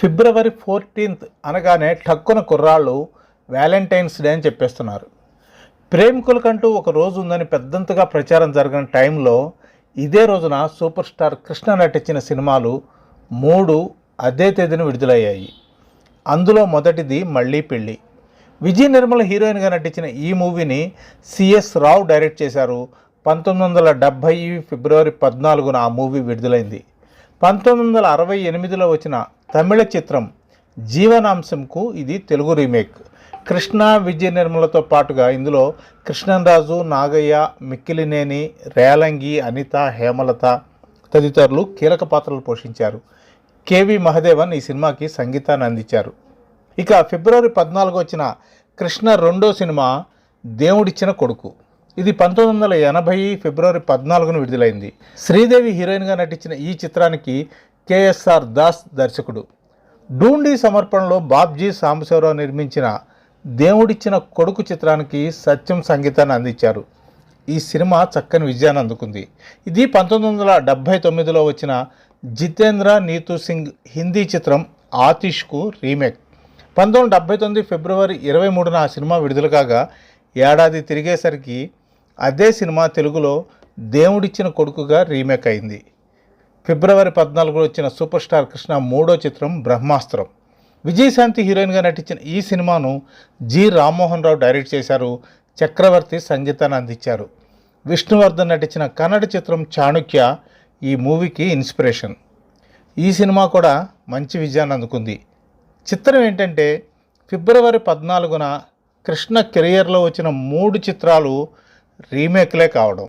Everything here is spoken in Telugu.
ఫిబ్రవరి ఫోర్టీన్త్ అనగానే టక్కున కుర్రాళ్ళు వ్యాలంటైన్స్ డే అని చెప్పేస్తున్నారు. ప్రేమికులకంటూ ఒక రోజు ఉందని పెద్దంతగా ప్రచారం జరిగిన టైంలో ఇదే రోజున సూపర్ స్టార్ కృష్ణ నటించిన సినిమాలు మూడు అదే తేదీన విడుదలయ్యాయి. అందులో మొదటిది మళ్ళీ పెళ్ళి. విజయ నిర్మల హీరోయిన్గా నటించిన ఈ మూవీని సిఎస్ రావు డైరెక్ట్ చేశారు. పంతొమ్మిది వందల డెబ్భై ఫిబ్రవరి పద్నాలుగున ఆ మూవీ విడుదలైంది. పంతొమ్మిది వందల అరవై ఎనిమిదిలో వచ్చిన తమిళ చిత్రం జీవనాంశంకు ఇది తెలుగు రీమేక్. కృష్ణ విజయ నిర్మలతో పాటుగా ఇందులో కృష్ణరాజు నాగయ్య మిక్కిలినేని రేలంగి అనిత హేమలత తదితరులు కీలక పాత్రలు పోషించారు. కేవి మహదేవన్ ఈ సినిమాకి సంగీతాన్ని అందించారు. ఇక ఫిబ్రవరి పద్నాలుగు వచ్చిన కృష్ణ రెండో సినిమా దేవుడిచ్చిన కొడుకు. ఇది పంతొమ్మిది వందల ఎనభై ఫిబ్రవరి పద్నాలుగున విడుదలైంది. శ్రీదేవి హీరోయిన్గా నటించిన ఈ చిత్రానికి కేఎస్ఆర్ దాస్ దర్శకుడు. డూండి సమర్పణలో బాబ్జీ సాంబశివరావు నిర్మించిన దేవుడిచ్చిన కొడుకు చిత్రానికి సత్యం సంగీతాన్ని అందించారు. ఈ సినిమా చక్కని విజయాన్ని అందుకుంది. ఇది పంతొమ్మిది వందల డెబ్భై తొమ్మిదిలో వచ్చిన జితేంద్ర నీతూ సింగ్ హిందీ చిత్రం ఆతిష్కు రీమేక్. పంతొమ్మిది వందల డెబ్భై తొమ్మిది ఫిబ్రవరి ఇరవై మూడున ఆ సినిమా విడుదల కాగా ఏడాది తిరిగేసరికి అదే సినిమా తెలుగులో దేవుడిచ్చిన కొడుకుగా రీమేక్ అయింది. ఫిబ్రవరి పద్నాలుగులో వచ్చిన సూపర్ స్టార్ కృష్ణ మూడో చిత్రం బ్రహ్మాస్త్రం. విజయశాంతి హీరోయిన్గా నటించిన ఈ సినిమాను జి రామ్మోహన్ రావు డైరెక్ట్ చేశారు. చక్రవర్తి సంగీతాన్ని అందించారు. విష్ణువర్ధన్ నటించిన కన్నడ చిత్రం చాణుక్య ఈ మూవీకి ఇన్స్పిరేషన్. ఈ సినిమా కూడా మంచి విజయాన్ని అందుకుంది. చిత్రం ఏంటంటే ఫిబ్రవరి పద్నాలుగున కృష్ణ కెరియర్లో వచ్చిన మూడు చిత్రాలు రీమేక్లే కావడం.